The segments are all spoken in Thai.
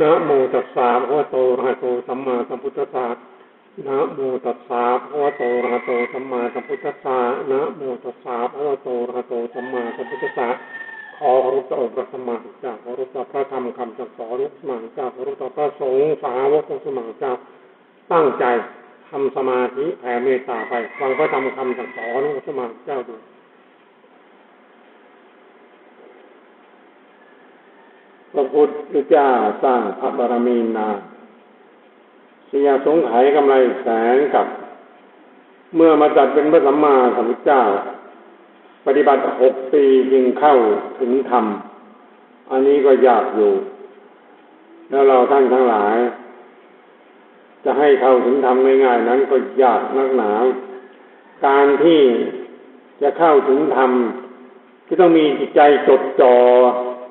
นะโมตัสสะภะคะวะโตระหะโตสัมมาสัมพุทธัสสะนะโมตัสสะภะคะวะโตระหะโตสัมมาสัมพุทธัสสะนะโมตัสสะภะคะวะโตระหะโตสัมมาสัมพุทธัสสะขอรู้ต่อพระสมมาเจ้าขอรู้ต่อพระธรรมคำสั่งสอนสมาเจ้าขอรู้ต่อพระสงฆ์สาวกสมาเจ้าตั้งใจทำสมาธิแผ่เมตตาไปฟังพระธรรมคำสั่งสอนสมาเจ้าดู พระพุทธเจ้าสร้างพระบารมีนาเสียสงไขยกำไรแสนกับ เมื่อมาจัดเป็นพระสัมมาสัมพุทธเจ้า ปฏิบัติหกปีจึงเข้าถึงธรรม อันนี้ก็ยากอยู่ แล้วเราท่านทั้งหลาย จะให้เข้าถึงธรรมง่ายๆนั้นก็ยากนักหนา การที่จะเข้าถึงธรรมก็ต้องมีจิตใจจดจ่อ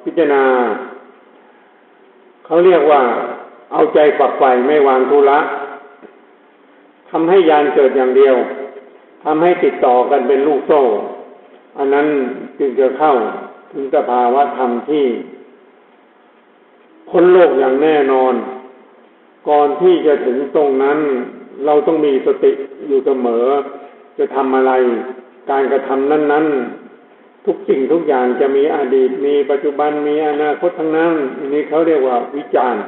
พิจารณา เขาเรียกว่าเอาใจฝักใฝ่ไม่วางทุระทำให้ยานเกิดอย่างเดียวทำให้ติดต่อกันเป็นลูกโซ่ อันนั้นจึงจะเข้าถึงสภาวะธรรมที่พ้นโลกอย่างแน่นอน ก่อนที่จะถึงตรงนั้น เราต้องมีสติอยู่เสมอ จะทำอะไร การกระทำนั้น ๆ ทุกสิ่งทุกอย่างจะมีอดีต มีปัจจุบันมีอนาคตทั้งนั้นนนี้เขาเรียกว่าวิจารณ์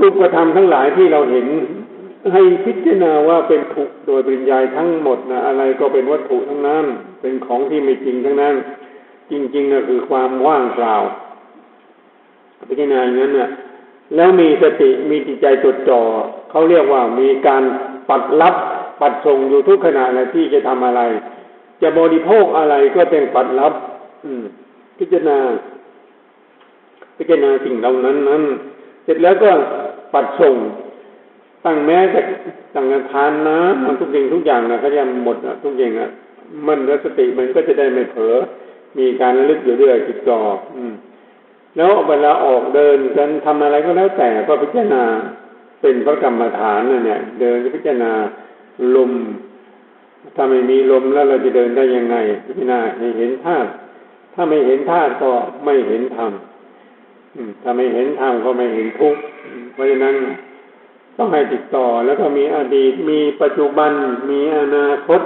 รูปธรรมทั้งหลายที่เราเห็นให้พิจารณาว่าเป็นถูกโดยปริญญาทั้งหมดนะอะไรก็เป็นวัตถุทั้งนั้น เป็นของที่ไม่จริงทั้งนั้น จริงๆก็คือความว่างเปล่าพิจารณาอย่างนั้นเนี่ยแล้วมีสติมีจิตใจจดจ่อเขาเรียกว่ามีการปัดรับปัดส่งอยู่ทุกขณะนะที่จะทำอะไร จะบริโภคอะไรก็เป็นปัดรับ อืม พิจารณา พิจารณาสิ่งเหล่านั้นนั้น เสร็จแล้วก็ปัดส่งตั้งแม้แต่ตั้งทานนะมันทุกสิ่งทุกอย่างนะเขาจะหมดทุกอย่างอะ มันแล้วสติมันก็จะได้ไม่เผลอมีการลึกอยู่เรื่อยจิตจออืม แล้วเวลาออกเดินกันทำอะไรก็แล้วแต่ก็พิจารณาเป็นพระกรรมฐานนะเนี่ย เดินพิจารณาลม ถ้าไม่มีลมแล้วเราจะเดินได้ยังไงพิจารณาให้เห็นธาตุถ้าไม่เห็นธาตุก็ไม่เห็นธรรมถ้าไม่เห็นธรรมก็ไม่เห็นทุกข์เพราะฉะนั้นต้องให้ติดต่อแล้วก็มีอดีตมีปัจจุบันมีอนาคต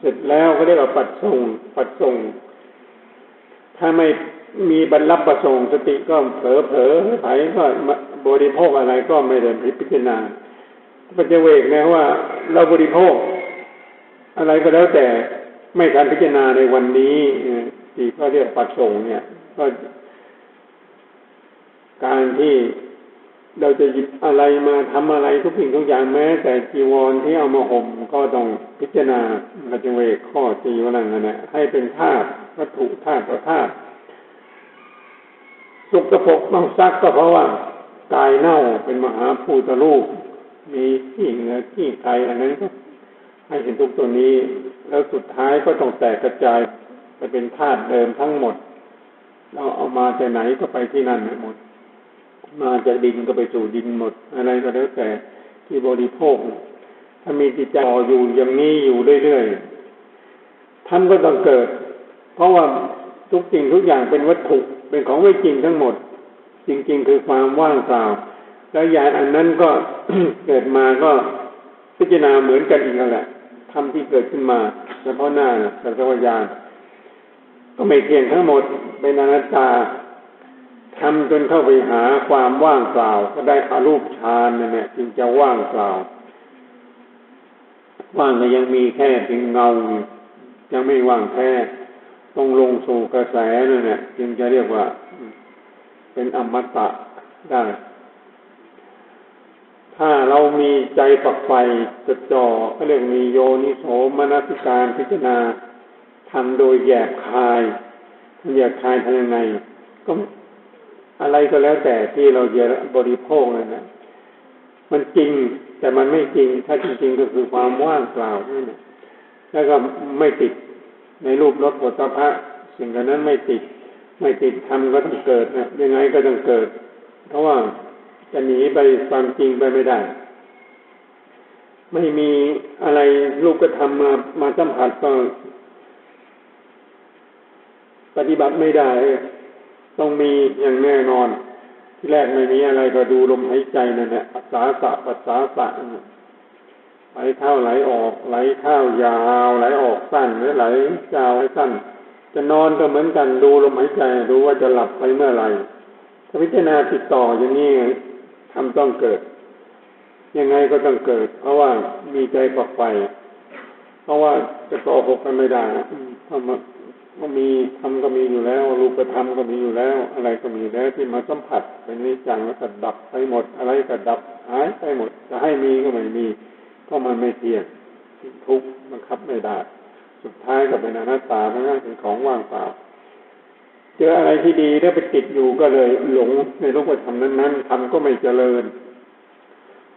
เสร็จแล้วก็เรียกว่าปัดส่งปัดส่ง ถ้าไม่มีบรรลับประสงสติก็เผลอเผลอไผก็บริโภคอะไรก็ไม่ได้พิจารณาปัจเจเวกนะว่า เราบริโภค อะไรก็แล้วแต่ไม่ทันพิจารณาในวันนี้ที่เขาเรียกปัดส่งเนี่ย ก็การที่เราจะหยิบอะไรมาทำอะไรทุกสิ่งทุกอย่างแม้ แต่จีวรที่เอามาห่มก็ต้องพิจารณาปัจเวกข้อจีวรังนะให้เป็นธาตุวัตถุธาตุประธาตุสุกกระปกต้องซักก็เพราะว่ากายเน่าเป็นมหาภูตรูป มีขี้เหงือขี้ไคอันนั้นก็ ให้เห็นทุกตัวนี้ แล้วสุดท้ายก็ต้องแตกกระจายไปเป็นธาตุเดิมทั้งหมด เราเอามาจากไหนก็ไปที่นั่นหมด มาจากดินก็ไปสู่ดินหมด อะไรก็แล้วแต่ที่บริโภค ถ้ามีจิตใจอยู่อย่างนี้อยู่เรื่อยๆท่านก็ต้องเกิด เพราะว่าทุกสิ่งทุกอย่างเป็นวัตถุเป็นของไม่จริงทั้งหมด จริง ๆ คือความว่างเปล่าแล้วยางอันนั้นก็เกิดมาก็พิจารณาเหมือนกันอีกนั่นแหละ ธรรมที่เกิดขึ้นมาเฉพาะหน้าสัตวิญญาณก็ไม่เที่ยงทั้งหมดเป็นอนัตตาทำจนเข้าไปหาความว่างเปล่า ก็ได้อารูปฌานนั่นแหละจึงจะว่างเปล่า ว่างก็ยังมีแค่เพียงเงา ยังไม่ว่างแท้ต้องลงสู่กระแสนั่นแหละจึงจะเรียกว่า เป็นอมตะได้ ถ้าเรามีใจฝักใฝ่จดจ่อก็เรียกมีโยนิโสมนสิการพิจารณาทำโดยแยกคายแยกคายทำยังไง ก็อะไรก็แล้วแต่ที่เราจะบริโภคนั่นะมันจริงแต่มันไม่จริง ถ้าจริงๆก็คือความว่างเปล่านั่นแหละแล้วก็ไม่ติดในรูปรสผลิภัณฑ์สิ่งนั้นไม่ติด ไม่ติดทำก็ต้องเกิดนะยังไงก็ต้องเกิด เพราะว่า จะหนีไปความจริงไปไม่ได้ ไม่มีอะไรลูกก็ทำมามาสัมผัสก็ปฏิบัติไม่ได้ ต้องมีอย่างแน่นอน ที่แรกไม่มีอะไรก็ดูลมหายใจนั่นแหละปัสสาสะปัสสาสะไหลเข้าไหลออก ไหลเข้ายาว ไหลออกสั้นหรือไหลยาวให้สั้น จะนอนก็เหมือนกันดูลมหายใจรู้ว่าจะหลับไปเมื่อไหร่ถ้าพิจารณาติดต่ออย่างนี้ ทำต้องเกิด ยังไงก็ต้องเกิด เพราะว่ามีใจฝักใฝ่เพราะว่าจะโกหกกันไม่ได้ทำก็มีทำก็มีอยู่แล้วรูปธรรมก็มีอยู่แล้ว อะไรก็มีแล้วที่มาสัมผัสเป็นนิจังแล้วก็ดับไปหมด อะไรก็ดับหายไปหมด จะให้มีก็ไม่มีเพราะมันไม่เที่ยงทุกข์บังคับไม่ได้ สุดท้ายก็เป็นอนัตตาเพราะงั้นเป็นของว่างเปล่า เจออะไรที่ดีได้ไปติดอยู่ก็เลยหลงในรูปธรรมนั้นๆทำก็ไม่เจริญ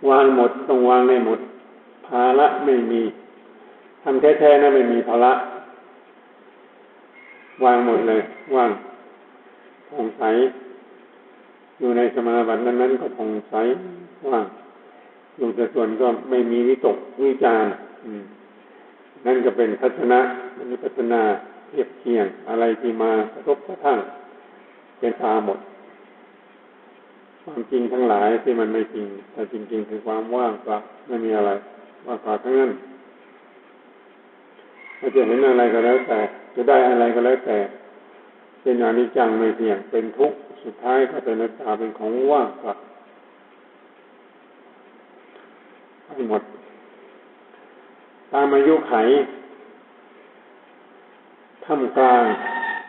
วางหมดต้องวางในหมด ภาระไม่มีทำแท้ๆนะไม่มีภาระวางหมดเลยว่างผ่องใสอยู่ในสมาบัตินั้นๆก็ผ่องใสว่างอยู่แต่ส่วนก็ไม่มีวิตกวิจารนั่นก็เป็นพัฒนะมันพัฒนา เทียบเคียงอะไรที่มากระทบกระทั่งเป็นตาหมด ความจริงทั้งหลายที่มันไม่จริง แต่จริงๆคือความว่างเปล่าไม่มีอะไรว่างเปล่าทั้งนั้นเราจะเห็นอะไรก็แล้วแต่ จะได้อะไรก็แล้วแต่ เป็นอนิจจังไม่เที่ยงเป็นทุกข์สุดท้ายก็เป็นนัตตาเป็นของว่างเปล่าไปหมด ตามอายุไข ท่ามกลาง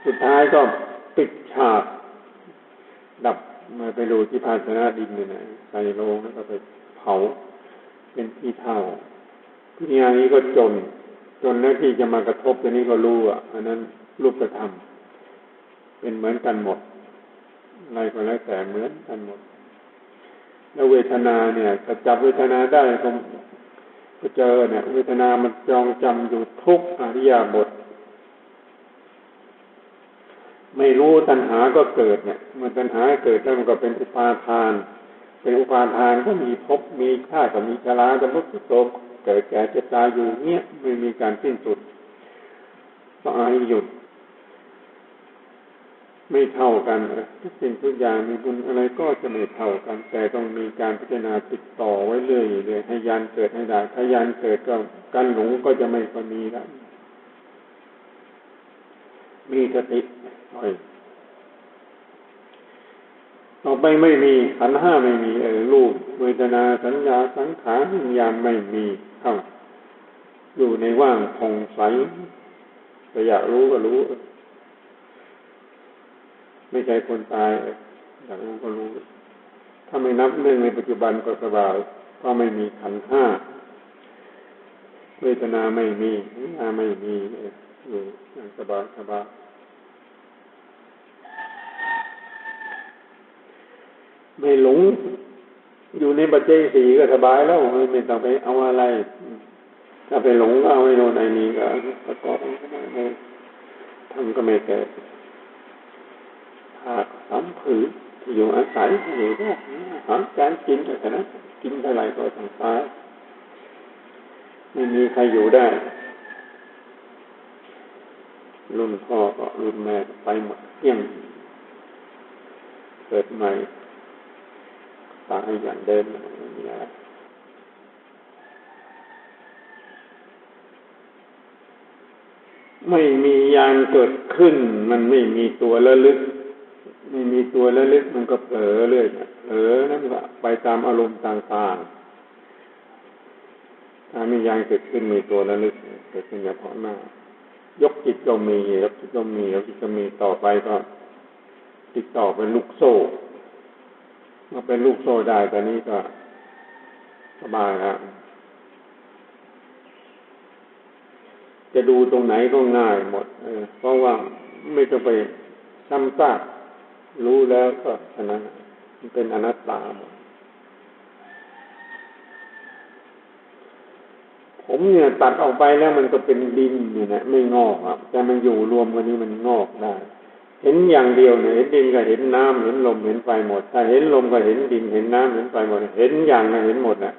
สุดท้ายก็ปิดฉาก ดับมาไปดูที่ภาชนะดินเนี่ยนะใส่โลงแล้วก็ไปเผาเป็นที่เท่าพิญญานี้ก็จน จนแล้วที่จะมากระทบตัวนี้ก็รู้อะอันนั้นรูปธรรมเป็นเหมือนกันหมดอะไรก็แล้วแต่เหมือนกันหมด แล้วเวทนาเนี่ยถ้าจับเวทนาได้ก็เจอเนี่ย เวทนามันจองจำอยู่ทุกอริยบท ไม่รู้ตัณหาก็เกิดเนี่ยมันตัณหาเกิดแล้วมันก็เป็นอุปาทาน เป็นอุปาทานก็มีภพมีค่ากับมีชรากับมุสุโตเกิดแก่เจ็บตายอยู่เนี่ยไม่มีการสิ้นสุดต้องอหยุด ไม่เท่ากันทุกสิ่งทุกอย่างมีบุญอะไรก็จะไม่เท่ากัน แต่ต้องมีการพิจารณาติดต่อไว้เรื่อยเลยให้ยานเกิดให้ได้ถ้ายานเกิดก็การหลงก็จะไม่ค่อยมีแล้วมีสติ ต่อไปไม่มีขันห้าไม่มีเออรูปเวทนาสัญญาสังขารวิญญาณไม่มีเข้าอยู่ในว่างผ่องใสแต่อยากรู้ก็รู้ ไม่ใช่คนตายอยากรู้ก็รู้ ถ้าไม่นับเรื่องในปัจจุบันก็สบายก็ไม่มีขันห้าเวทนาไม่มีวิญญาณไม่มีอยู่สบายสบาย ไม่หลง อยู่ในปัจจัยสี่ก็สบายแล้วไม่ต้องไปเอาอะไร ถ้าไปหลงเอาไอ้โน่นไอ้นี่ก็ประกอบไม่ทำก็ไม่เกิดถ้าสามผืนอยู่อาศัยอยู่ได้หาการกินแต่นั้นกินเท่าไรก็ต้องตายไม่มีใครอยู่ได้ รุ่นพ่อก็รุ่นแม่ไปหมดเที่ยงเกิดใหม่ ตายอย่างเดิมเนี่ยไม่มียานเกิดขึ้น มันไม่มีตัวระลึก ไม่มีตัวระลึกมันก็เผลอเรื่อยเผลอนั่นแหละไปตามอารมณ์ต่างๆถ้ามียานเกิดขึ้นมีตัวระลึกเกิดขึ้นเฉพาะหน้ายกจิตก็มียกจิตก็มียกจิตก็มีต่อไปก็ติดต่อเป็นลูกโซ่ มาเป็นลูกโซ่ได้ตอนนี้ก็สบายแล้วจะดูตรงไหนก็ง่ายหมดเพราะว่าไม่ต้องไปซ้ำซากรู้แล้วก็ฉะนั้นมันเป็นอนัตตาหมดผมเนี่ยตัดออกไปแล้วมันก็เป็นดินอยู่นะไม่งอกอะแต่มันอยู่รวมกันนี้มันงอกได้ เห็นอย่างเดียวเนี่ยเห็นดินก็เห็นน้ำเห็นลมเห็นไฟหมด ถ้าเห็นลมก็เห็นดินเห็นน้ำเห็นไฟหมด เห็นอย่างก็เห็นหมดนะ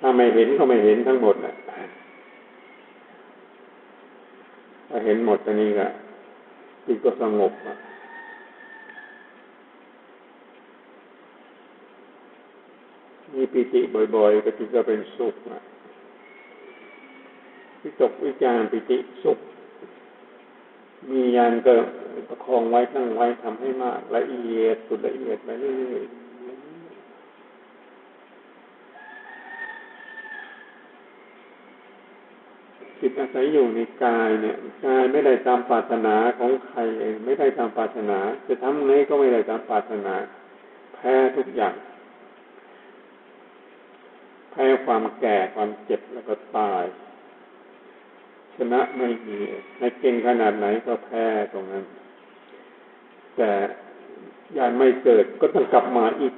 ถ้าไม่เห็นก็ไม่เห็นทั้งหมดนะถ้าเห็นหมดตอนนี้ก็จิตก็สงบมีปิติบ่อยๆก็จึงจะเป็นสุขวิตกวิจารปิติสุข มียานก็ประคองไว้ตั้งไว้ทำให้มากละเอียดสุดละเอียดไปเรื่อยๆจิตอาศัยอยู่ในกายเนี่ยกายไม่ได้ตามปรารถนาของใครเองไม่ได้ตามปรารถนา จะทำไงก็ไม่ได้ตามปรารถนา แพ้ทุกอย่างแพ้ความแก่ความเจ็บแล้วก็ตาย ชนะไม่มีในเก่งขนาดไหนก็แพ้ตรงนั้น แต่ยานไม่เกิดก็ต้องกลับมาอีก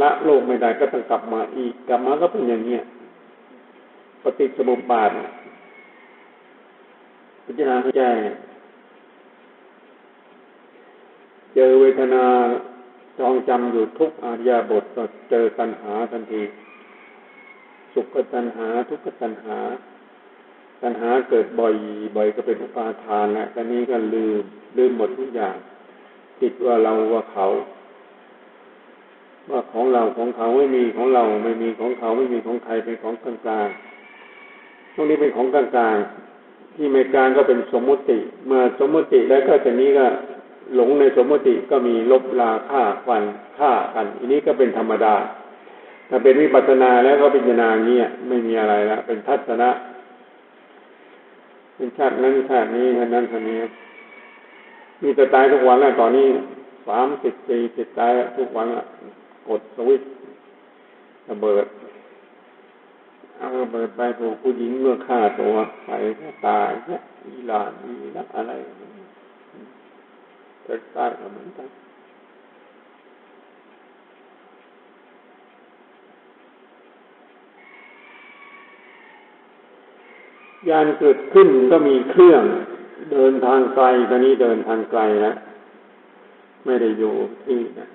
ละโลกไม่ได้ก็ต้องกลับมาอีก กลับมาก็เป็นอย่างเนี้ยปฏิสมุปบาทพิจารณาให้แจ้งเจอเวทนาจองจำอยู่ทุกอาญาบทก็เจอตัณหาทันที สุขตัณหา ทุกขตัณหา ตัณหาเกิดบ่อย บ่อยก็เป็นอุปาทานแล้วตอนนี้ก็ลืม ลืมหมดทุกอย่างติดว่าเราว่าเขา ว่าของเราของเขาไม่มีของเราไม่มีของเขาไม่มีของใครเป็นของกลางกลางพวกนี้เป็นของกลางๆที่ไม่กลางก็เป็นสมมุติ เมื่อสมมุติแล้วก็จะนี้ก็หลงในสมมติก็มีลบลาฆ่าฟันฆ่ากัน อันนี้ก็เป็นธรรมดา ถ้าเป็นวิปัสสนาแล้วก็เป็นญาเงี้ยไม่มีอะไรละเป็นทัศนะเป็นชาตินั้นชาตินี้ชาตินั้นชาตินี้มีแต่ตายทุกวันแล้วตอนนี้สามสิบปีติดตายทุกวันละกดสวิตระเบิดเอาระเปิดไปถูกผู้หญิงเมื่อฆ่าตัวไปตายแค่อีหลานอีนักอะไรเกิดตายก็เหมือนกัน ยานเกิดขึ้นก็มีเครื่องเดินทางไกลตอนนี้เดินทางไกลแล้วไม่ได้อยู่ที่นะ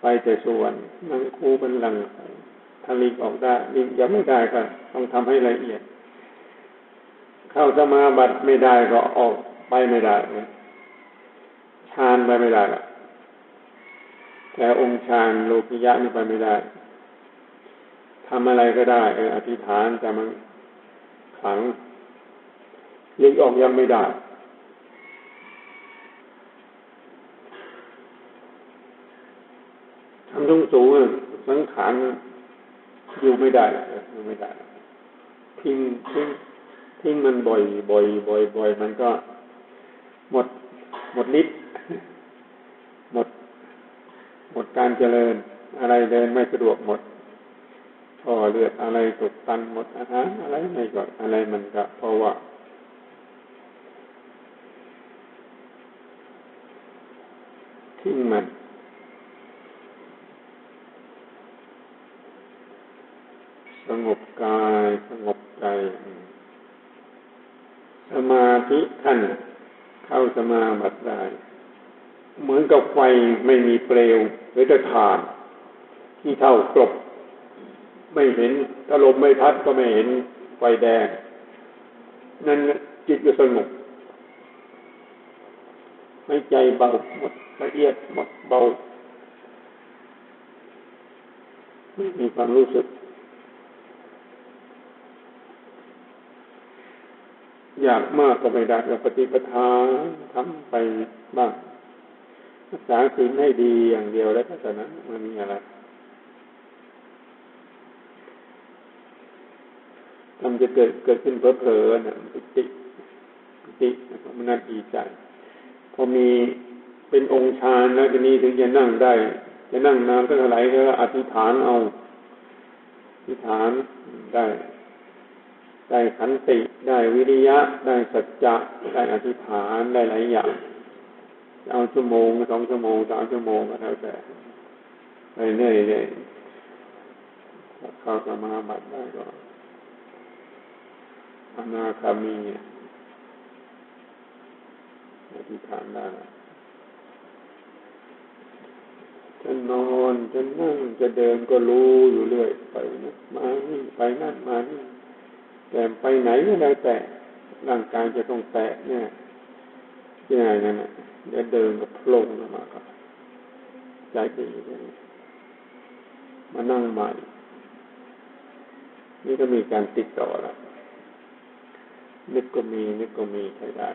ไปแต่ส่วนนั่งคูบันลังไปถ้าลิงออกได้ลิงยังไม่ได้ก็ต้องทำให้ละเอียด เข้าสมาบัติไม่ได้ก็ออกไปไม่ได้ฌานไปไม่ได้ละแต่องค์ฌานโลกิยะนี่ไปไม่ได้ ทำอะไรก็ได้ เอออธิษฐานแต่มันขังลิงออกยังไม่ได้ ทำสูงสูงสังขารอยู่ไม่ได้อยู่ไม่ได้ ทิ้งทิ้งทิ้งมันบ่อย บ่อย บ่อย บ่อย มันก็หมด หมดฤทธิ์หมด หมดการเจริญ อะไรเดินไม่สะดวกหมด ท่อเลือดอะไรตกตันหมดอาหารอะไรไม่ก็อะไรมันก็เพราะว่าทิ้งมันสงบกายสงบใจ สมาธิท่านเข้าสมาบัติได้ เหมือนกับไฟไม่มีเปลวหรือจะถ่าน ที่เท่ากลบ ไม่เห็นถ้าลมไม่พัดก็ไม่เห็นไฟแดง นั่นจิตจะสงบไม่ใจเบาหมดละเอียดหมดเบาไม่มีความรู้สึก อยากมากก็ไม่ได้ก็ปฏิปทาทำไปบ้างรักษาศีลให้ดีอย่างเดียวแล้วก็เท่นั้นมันมีอะไร ทำจะเกิดเกิดขึ้นเพลอๆนะปิติปิติมันน่าดีใจ พอมีเป็นองค์ฌานแล้วทีนี้ถึงจะนั่งได้ จะนั่งนานก็เท่าไหร่ก็อธิษฐานเอาอธิษฐานได้ ได้ขันติได้วิริยะ ได้สัจจะได้อธิษฐานได้หลายอย่างเอาชั่วโมงสองชั่วโมงสามชั่วโมงก็แล้วแต่ไปเรื่อยเลยเข้าสมาบัติได้ก็ อนาคามีอธิษฐานได้จะนอนจะนั่งจะเดินก็รู้อยู่เรื่อยไปนะมานี่ไปนั่นมานี่แต่ไปไหนก็แล้แต่ร่างกายจะต้องแตะเนี่ยยังไงนั่นเดี๋ยเดินกับพลงมาครับใจดีเลยมานั่งใหม่ นี่ก็มีการติดต่อแล้ว นึกก็มี นึกก็มีใช้ได้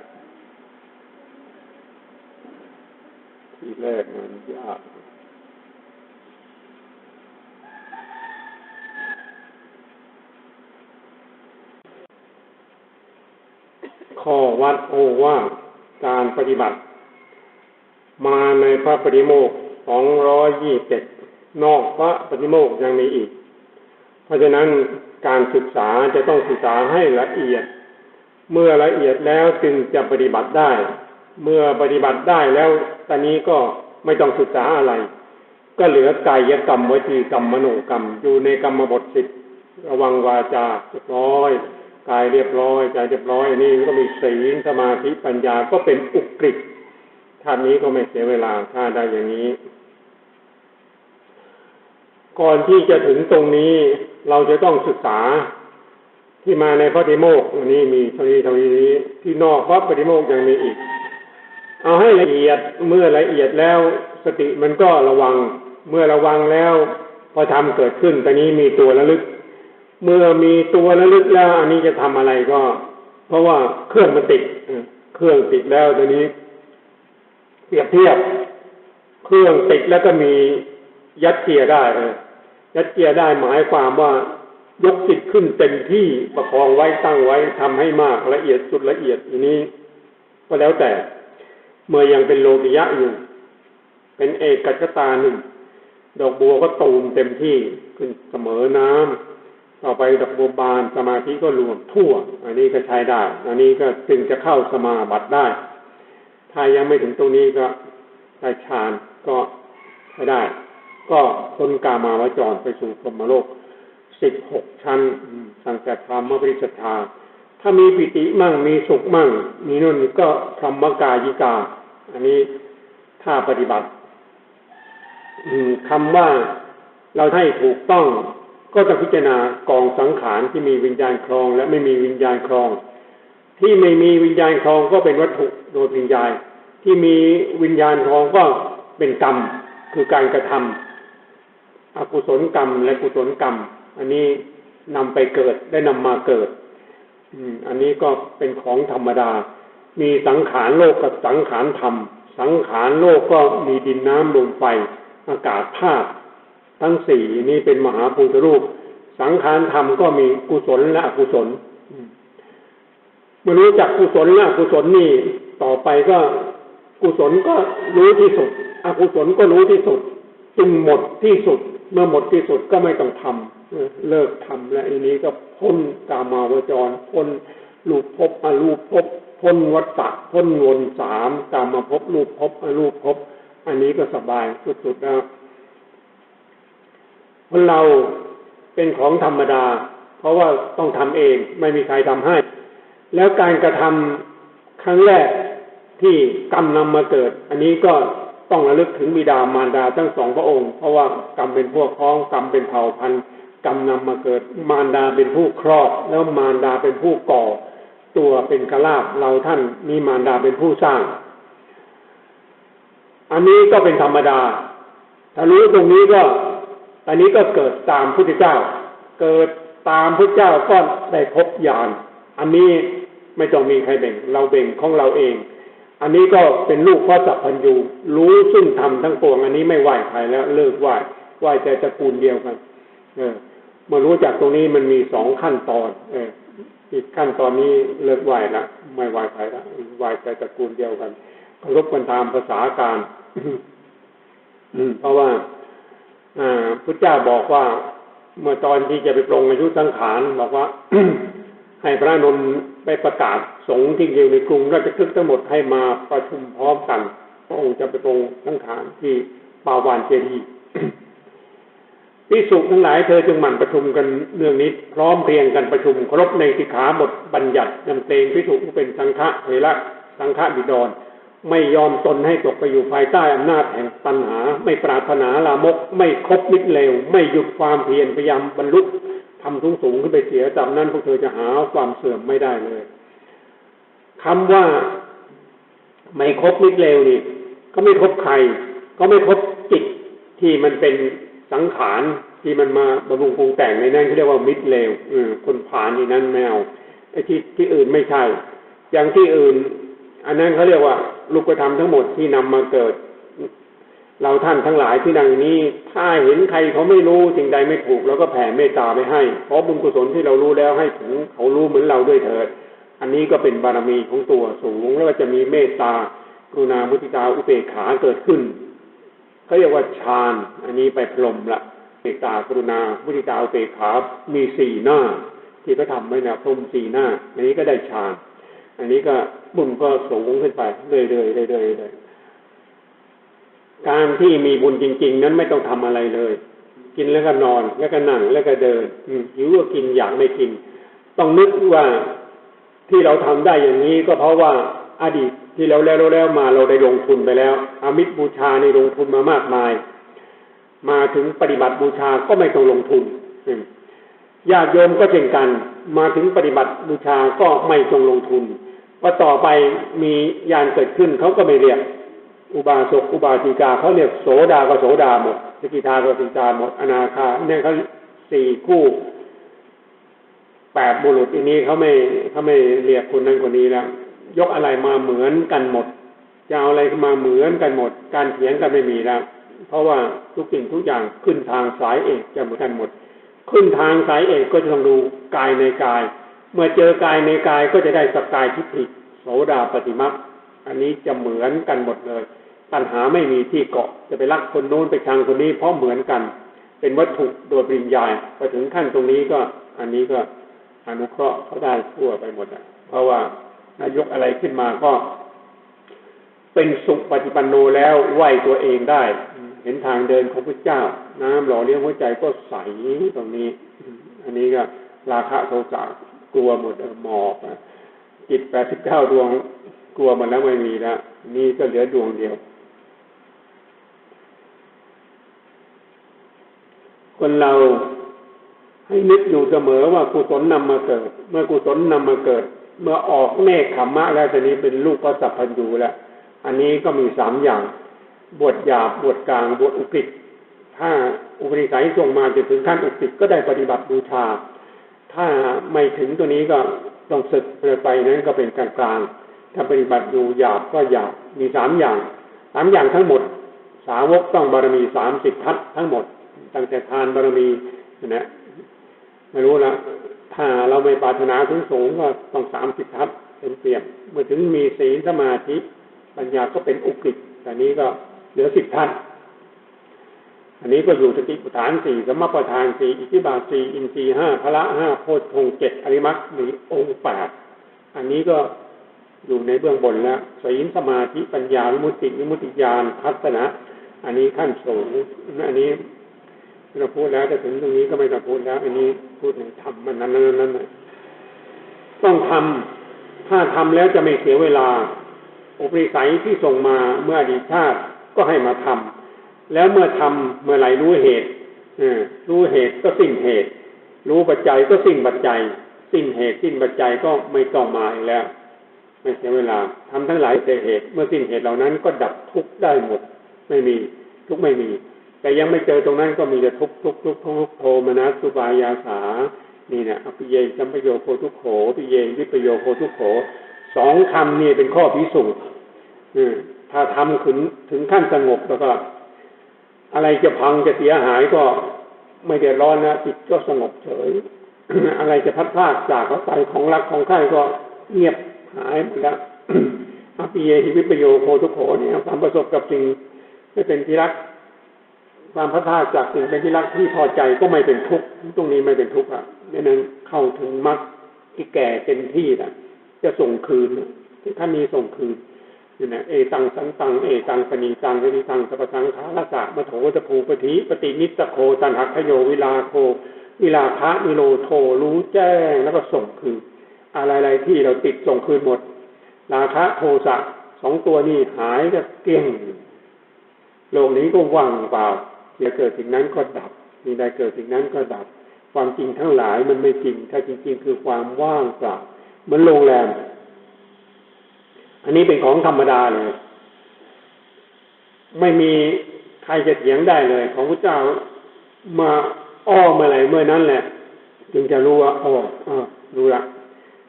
ทีแรกมันยากข้อวัดโอว่าการปฏิบัติ มาในพระปฏิโมกสองร้อยยี่สิบนอกพระปฏิโมกยังมีอีก เพราะฉะนั้นการศึกษาจะต้องศึกษาให้ละเอียด เมื่อละเอียดแล้วจึงจะปฏิบัติได้ เมื่อปฏิบัติได้แล้วตอนนี้ก็ไม่ต้องศึกษาอะไร ก็เหลือกายกรรมวจีกรรมมโนกรรม อยู่ในกรรมบทสิบระวังวาจาเรียบร้อย กายเรียบร้อยใจเรียบร้อยนี่ก็มีศีลสมาธิปัญญาก็เป็นอุกฤษท่านนี้ก็ไม่เสียเวลาถ้าได้อย่างนี้ ก่อนที่จะถึงตรงนี้เราจะต้องศึกษา ที่มาในพระติโมกอันนี้มีเท่านี้เท่านี้ที่นอกพระปฏิโมกยังมีอีก เอาให้ละเอียดเมื่อละเอียดแล้วสติมันก็ระวัง เมื่อระวังแล้ว พอทำเกิดขึ้นตอนนี้มีตัวระลึก เมื่อมีตัวระลึกแล้ว อันนี้จะทำอะไรก็ เพราะว่าเครื่องมันติดเครื่องติดแล้วตอนนี้ เปรียบเทียบ เครื่องติดแล้วก็มียัดเกียร์ได้เออยัดเกียร์ได้หมายความว่า ยกจิตขึ้นเต็มที่ประคองไว้ตั้งไว้ทำให้มากละเอียดสุดละเอียดอันนี้ ก็แล้วแต่ เมื่อยังเป็นโลกิยะอยู่ เป็นเอกกัจตาหนึ่ง ดอกบัวก็ตูมเต็มที่ขึ้นเสมอน้ำต่อไปดอกบัวบานสมาธิก็รวมทั่ว อันนี้ก็ใช้ได้ อันนี้ก็จึงจะเข้าสมาบัติได้ ถ้ายังไม่ถึงตรงนี้ก็ได้ฌานก็ใช้ได้ ก็พ้นกามาวจรไปสู่พรหมโลก สิบหกชั้นสังกัดธรรมปริสทาถ้ามีปิติมั่งมีสุขมั่ง มีนุ่นก็ธรรมกายิกา อันนี้ถ้าปฏิบัติคำว่าเราให้ถูกต้อง ก็ต้องพิจารณากองสังขารที่มีวิญญาณครอง และไม่มีวิญญาณครอง ที่ไม่มีวิญญาณครองก็เป็นวัตถุโดยวิญญาณ ที่มีวิญญาณครองก็เป็นกรรม คือการกระทำอกุศลกรรมและกุศลกรรม อันนี้นำไปเกิดได้นำมาเกิดอันนี้ก็เป็นของธรรมดา มีสังขารโลกกับสังขารธรรม สังขารโลกก็มีดินน้ำลมไฟ อากาศธาตุทั้งสี่นี้เป็นมหาภูตรูป สังขารธรรมก็มีกุศลและอกุศลเมื่อรู้จักกุศลและอกุศลนี่ ต่อไปก็กุศลก็รู้ที่สุด อกุศลก็รู้ที่สุด จึงหมดที่สุด เมื่อหมดที่สุดก็ไม่ต้องทำ เลิกทำและอันนี้ก็พ้นกามาวจร พ้นรูปภพอรูปภพพ้นวัฏฏะพ้นวนสามกามาภพรูปภพอรูปภพอันนี้ก็สบายสุดๆแล้วคนเราเป็นของธรรมดา เพราะว่าต้องทำเองไม่มีใครทำให้ แล้วการกระทำครั้งแรกที่กรรมนำมาเกิด อันนี้ก็ต้องระลึกถึงบิดามารดาทั้งสองพระองค์ เพราะว่ากรรมเป็นพวกพ้องกรรมเป็นเผ่าพันธุ์ กรรมนำมาเกิดมารดาเป็นผู้ครอบแล้วมารดาเป็นผู้ก่อ ตัวเป็นกลาบเราท่านมีมารดาเป็นผู้สร้าง อันนี้ก็เป็นธรรมดาถ้ารู้ตรงนี้ก็ อันนี้ก็เกิดตามพุทธเจ้า เกิดตามพุทธเจ้าก็ได้พบญาณอันนี้ไม่ต้องมีใครเบ่ง เราเบ่งของเราเอง อันนี้ก็เป็นลูกพ่อสัพพัญญูรู้ซึ่งทำทั้งปวง อันนี้ไม่ไหวใครแล้วเลิกไหวไหวแต่ตระกูลเดียวกัน เออ มื่อรู้จักตรงนี้มันมีสองขั้นตอน เอออีกขั้นตอนนี้เลิกไหวละไม่ไหวใครละไหวแต่ตระกูลเดียวกันเคารพกันตามภาษาการเพราะว่าพุทธเจ้าบอกว่า เมื่อตอนที่จะไปปรงอายุสังขารบอกว่าให้พระนนท์ไปประกาศสงฆ์ที่อยู่ในกรุงราชคฤห์ทั้งหมดให้มาประชุมพร้อมกันพระองค์จะไปปรงสังขารที่ปาวานเจดีย์ พิสุทั้งหลายเธอจึงหมั่นประชุมกันเรื่องนี้พร้อมเพียงกันประชุมครบในสิขาบทบัญญัตินำเตงพิสุผู้เป็นสังฆะเทระสังฆะบิดร ไม่ยอมตนให้ตกไปอยู่ภายใต้อำนาจแห่งปัญหา ไม่ปรารถนาลามก ไม่คบมิตรเลว ไม่หยุดความเพียรพยายามบรรลุทำสูงสูงขึ้นไปเสียจากนั้นพวกเธอจะหาความเสื่อมไม่ได้เลยคำว่าไม่คบมิตรเลวนี่ก็ไม่คบใคร ก็ไม่คบจิตที่มันเป็น สังขารที่มันมาบำรุงปรุงแต่งในนั้นเขาเรียกว่ามิตรเลวคนผ่านนี่นั้นไม่เอาไอ้ที่ที่อื่นไม่ใช่ อย่างที่อื่น อันนั้นเขาเรียกว่าลูกธรรมทั้งหมดที่นำมาเกิด เราท่านทั้งหลายที่ดังนี้ ถ้าเห็นใครเขาไม่รู้สิ่งใดไม่ถูกเราก็แผ่เมตตาไปให้ เพราะบุญกุศลที่เรารู้แล้วให้ถึงเขารู้เหมือนเราด้วยเถิด อันนี้ก็เป็นบารมีของตัวสูงแล้วก็จะมีเมตตากรุณามุติตาอุเบกขาเกิดขึ้น เขาเรียกว่าฌาน อันนี้ไปพรมละเมตตากรุณามุติตาเบกขามีสี่หน้า ที่เขาทำไว้นะพรมสี่หน้า อันนี้ก็ได้ฌาน อันนี้ก็บุญก็สูงขึ้นไปเรื่อยๆเรื่อยๆเรื่อยๆการที่มีบุญจริง ๆ นั้นไม่ต้องทำอะไรเลย กินแล้วก็นอนแล้วก็นั่งแล้วก็เดินหิวก็กินอยากไม่กิน ต้องนึกว่าที่เราทำได้อย่างนี้ก็เพราะว่า อดีตที่เราแล้วแล้วมาเราได้ลงทุนไปแล้วอามิตรบูชาในลงทุนมามากมาย มาถึงปฏิบัติบูชาก็ไม่ต้องลงทุนญาติโยมก็เช่นกัน มาถึงปฏิบัติบูชาก็ไม่ต้องลงทุนว่าต่อไปมียานเกิดขึ้นเขาก็ไม่เรียก อุบาสกอุบาสิกาเขาเรียกโสดาก็โสดาหมดสกิทาก็สกิทาหมดอนาคาเนี่ยเขาสี่คู่แปดบุรุษอันนี้เขาไม่เขาไม่เรียกคนนั้นคนนี้แล้ว ยกอะไรมาเหมือนกันหมด จะเอาอะไรมาเหมือนกันหมด การเถียงกันไม่มีแล้ว เพราะว่าทุกสิ่งทุกอย่างขึ้นทางสายเอกจะเหมือนกันหมด ขึ้นทางสายเอกก็จะต้องดูกายในกาย เมื่อเจอกายในกายก็จะได้สกายทิฏฐิโสดาปฏิมักอันนี้จะเหมือนกันหมดเลย ปัญหาไม่มีที่เกาะจะไปรักคนโน้นไปชังคนนี้เพราะเหมือนกัน เป็นวัตถุโดยปริญญาพอถึงขั้นตรงนี้ก็ อันนี้ก็อนุเคราะห์เขาได้ทั่วไปหมดอะ เพราะว่า ยกอะไรขึ้นมาก็ เป็นสุปฏิปันโนแล้วไหวตัวเองได้ เห็นทางเดินของพระเจ้า น้ำหล่อเลี้ยงหัวใจก็ใสตรงนี้ อันนี้ก็ราคะโทสะกลัวหมดหมอกจิตแปดสิบเก้าดวงกลัวมันแล้วไม่มีแล้วนี่ก็เหลือดวงเดียว คนเราให้นึกอยู่เสมอว่ากุศลนำมาเกิด เมื่อกุศลนำมาเกิด เมื่อออกเมฆขมมะแล้วตอนนี้เป็นลูกก็สัพพัญญูแล้วอันนี้ก็มีสามอย่าง บวชหยาบบวชกลางบวชอุกฤษถ้าอุปนิสัยส่งมาจะถึงขั้นอุกฤษก็ได้ปฏิบัติบูชา ถ้าไม่ถึงตัวนี้ก็ต้องศึกไปนั้นก็เป็นกลางกลางถ้าปฏิบัติอยู่หยาบก็หยาบมีสามอย่างสามอย่างทั้งหมด สาวกต้องบารมีสามสิบทัศทั้งหมด ตั้งแต่ทานบารมีนะไม่รู้ละ ถ้าเราไม่ปรารถนาถึงสูงก็ต้องสามสิบทัศเป็นเปรียบเมื่อถึงมีศีลสมาธิปัญญาก็เป็นอุกฤษแต่นี้ก็เหลือสิบทัศอันนี้ก็อยู่สติปัฏฐานสี่สมปัฏฐานสี่อิทธิบาทสี่อินทรีห้าพละห้าโพชฌงเจ็ดอริมักมีองค์แปดอันนี้ก็อยู่ในเบื้องบนแล้วศีลสมาธิปัญญาวิมุตติวิมุตติญาณทัศนะ อันนี้ขั้นสูงอันนี้ เราพูดแล้วแต่ถึงตรงนี้ก็ไม่ต้องพูดแล้ว อันนี้พูดถึงทำมันนั้นนั้นนั้นต้องทำถ้าทำแล้วจะไม่เสียเวลา อุปนิสัยที่ส่งมาเมื่ออดีตชาติก็ให้มาทำแล้วเมื่อทำเมื่อไหร่รู้เหตุรู้เหตุก็สิ้นเหตุ รู้ปัจจัยก็สิ้นปัจจัย สิ้นเหตุสิ้นปัจจัยก็ไม่ต้องมาอีกแล้ว ไม่เสียเวลาทำทั้งหลายแต่เหตุ เมื่อสิ้นเหตุเหล่านั้นก็ดับทุกข์ได้หมด ไม่มีทุกข์ไม่มี แต่ยังไม่เจอตรงนั้นก็มีแต่ทุกทุกทุกทุกโทมนัสสุบายาสา นี่เนี่ยอภิเยสัมปโยโคทุกโขปิเยวิปโยโคทุกโขสองคำนี่เป็นข้อพิสูจน์ถ้าทำถึงถึงขั้นสงบแล้วก็ อะไรจะพังจะเสียหายก็ไม่เดือดร้อนนะจิตก็สงบเฉย อะไรจะพัดพลาดจากเขาไปของรักของใครก็เงียบหายหมดแล้วอภิเยหิวิปโยโคทุกโขเนี่ยความประสบกับสิ่งไม่เป็นที่รัก ความพัฒนาจากสิ่งเป็นที่รักที่พอใจก็ไม่เป็นทุกข์ตรงนี้ไม่เป็นทุกข์อะนี่นั้นเข้าถึงมรรคที่แก่เต็มที่นะจะส่งคืนที่ท่านนี้ส่งคืนนี่นะเอตังสังตังเอตังปณีตังปณีตังสัพสังขาละสะมะโถตะภูปฏิปฏินิสโคตันหักขโยวิลาโควิลาคะนิโรโทรู้แจ้งแล้วก็ส่งคืน อะไรๆที่เราติดส่งคืนหมด ราคะโทสะสองตัวนี้หายจะเกลี้ยงโลกนี้ก็ว่างเปล่า จะเกิดสิ่งนั้นก็ดับมีใดเกิดสิ่งนั้นก็ดับ ความจริงทั้งหลายมันไม่จริง ถ้าจริง ๆ คือความว่างเปล่าเหมือนโรงแรม อันนี้เป็นของธรรมดาเลย ไม่มีใครจะเถียงได้เลย ของพระเจ้ามาอ้อมื่อไรเมื่อนั้นแหละ จึงจะรู้ว่าอ้อออรู้ละ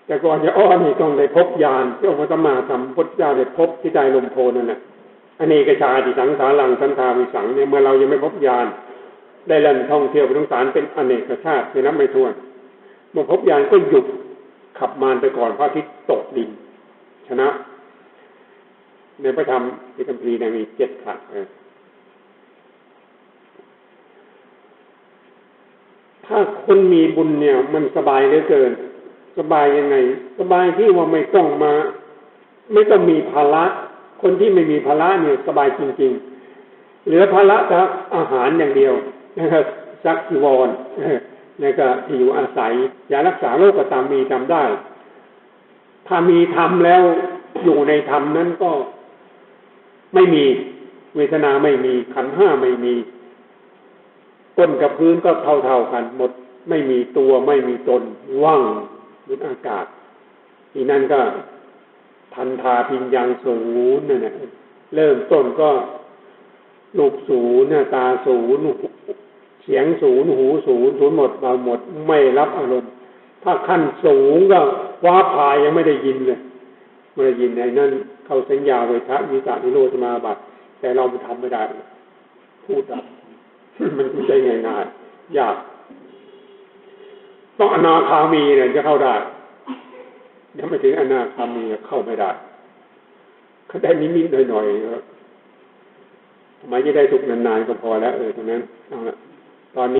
แต่ก่อนจะอ้อนี่ต้องได้พบญาณที่องค์พระสัมมาสัมพุทธเจ้าได้พบที่ใจลมโพนั่นแหละ อเนกชาติสังสารังสันทาวิสังเนี่ยเมื่อเรายังไม่พบญาณได้เล่นท่องเที่ยวไปทั้งสารเป็นอเนกชาติไม่นับไม่ถ้วนเมื่อพบญาณก็หยุดขับมารไปก่อนพระอาทิตย์ตกดิน ชนะ ในพระธรรมในคัมภีร์เนี่ยมีเจ็ดขัดเออถ้าคนมีบุญเนี่ย มันสบายเหลือเกิน สบายยังไง สบายที่ว่าไม่ต้องมา ไม่ต้องมีภาระ คนที่ไม่มีภาระเนี่ยสบายจริง ๆ เหลือภาระจากอาหารอย่างเดียวนะครับซักจีวรแล้วก็ที่อยู่อาศัยยารักษาโรคก็ตามมีทำได้ ถ้ามีทำแล้วอยู่ในธรรมนั้นก็ไม่มีเวทนาไม่มีขันห้าไม่มีต้นกับพื้นก็เท่าๆกัน หมดไม่มีตัวไม่มีตนว่างมือนอากาศ ที่นั่นก็ ทันทาพิญญังศูนย์เนี่ยเริ่มต้นก็ลูกศูนย์หน้าตาศูนย์เสียงศูนย์หูศูนย์ศูนย์หมดมาหมดไม่รับอารมณ์ ถ้าขั้นสูงก็ว้าพายยังไม่ได้ยินเลยไม่ได้ยินในนั้นเขาสัญญาเวทะวิสานิโรธมาบัตแต่เราทำไม่ได้ พูดดับมันไม่ใช่ง่ายๆยากต้องอนาคามีเนี่ยจะเข้าได้ ยังไม่ถึงอนาคามีเข้าไม่ได้เขาได้นิดๆหน่อยๆทำไมจะได้ทุกนานๆก็พอแล้ว เออตรงนั้นเอาละตอนนี้